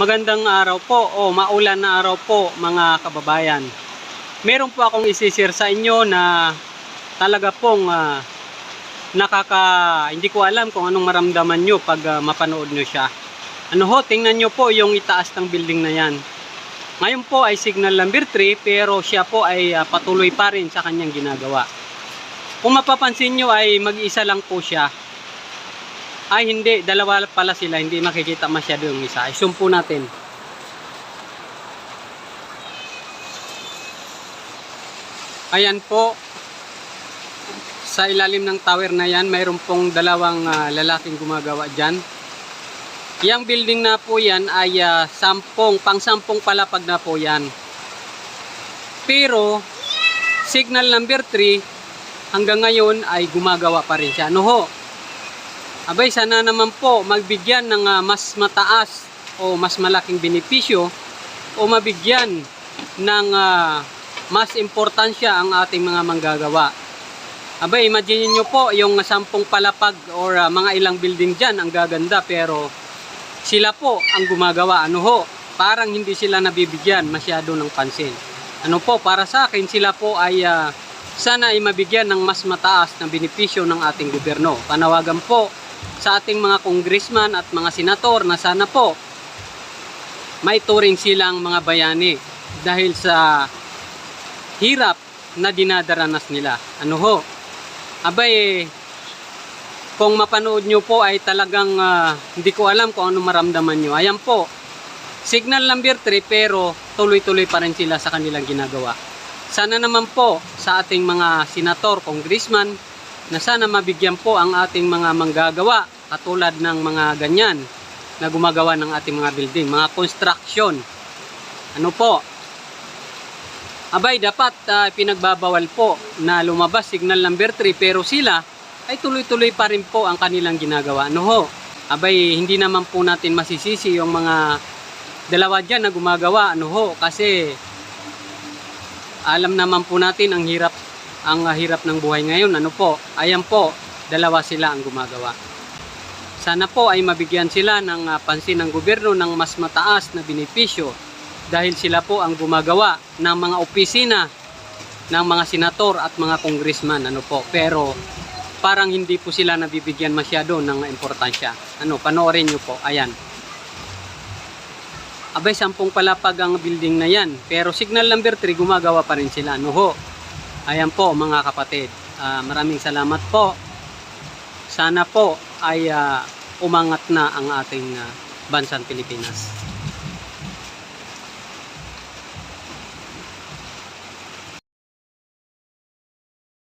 Magandang araw po o maulan na araw po mga kababayan. Meron po akong isishare sa inyo na talaga pong ah, nakaka hindi ko alam kung anong maramdaman nyo pag ah, mapanood nyo siya. Ano ho, tingnan nyo po yung itaas ng building na yan. Ngayon po ay signal number 3 pero siya po ay ah, patuloy pa rin sa kanyang ginagawa. Kung mapapansin nyo ay mag-isa lang po siya. Ay hindi, dalawa pala sila, hindi makikita masyado yung isa. I-zoom natin. Ayan po, sa ilalim ng tower na yan, mayroon pong dalawang ah, lalaking gumagawa dyan. Yang building na po yan ay ah, sampung, pang sampung palapag na po yan. Pero, signal number 3, hanggang ngayon ay gumagawa pa rin siya. Ano ho? Abay, sana naman po magbigyan ng ah, mas mataas o mas malaking benepisyo o mabigyan ng ah, mas importansya ang ating mga manggagawa. Abay, imagine nyo po yung sampung palapag or ah, mga ilang building dyan ang gaganda pero sila po ang gumagawa. Ano ho? Parang hindi sila nabibigyan masyado ng pansin. Ano po, para sa akin sila po ay ah, sana ay mabigyan ng mas mataas na benepisyo ng ating gobyerno. Panawagan po sa ating mga congressman at mga senator na sana po maituring silang mga bayani dahil sa hirap na dinadaranas nila. Ano ho? Abay, kung mapanood nyo po ay talagang ah, hindi ko alam kung ano maramdaman nyo. Ayan po, signal number 3 pero tuloy-tuloy pa rin sila sa kanilang ginagawa. Sana naman po sa ating mga senator, congressman, na sana mabigyan po ang ating mga manggagawa katulad ng mga ganyan na gumagawa ng ating mga building, mga construction. Ano po? Abay, dapat ah, pinagbabawal po na lumabas signal number 3 pero sila ay tuloy-tuloy pa rin po ang kanilang ginagawa. Ano ho? Abay, hindi naman po natin masisisi yung mga dalawa dyan na gumagawa. Ano ho? Kasi alam naman po natin ang hirap ang hirap ng buhay ngayon. Ano po? Ayan po, dalawa sila ang gumagawa. Sana po ay mabigyan sila ng ah, pansin ng gobyerno ng mas mataas na benepisyo dahil sila po ang gumagawa ng mga opisina ng mga senator at mga congressman ano po pero parang hindi po sila nabibigyan masyado ng importansya ano panoorin nyo po ayan abay sampung palapag ang building na yan pero signal number 3 gumagawa pa rin sila ano ho ayan po mga kapatid. Ah, maraming salamat po. Sana po ay ah, umangat na ang ating ah, bansang Pilipinas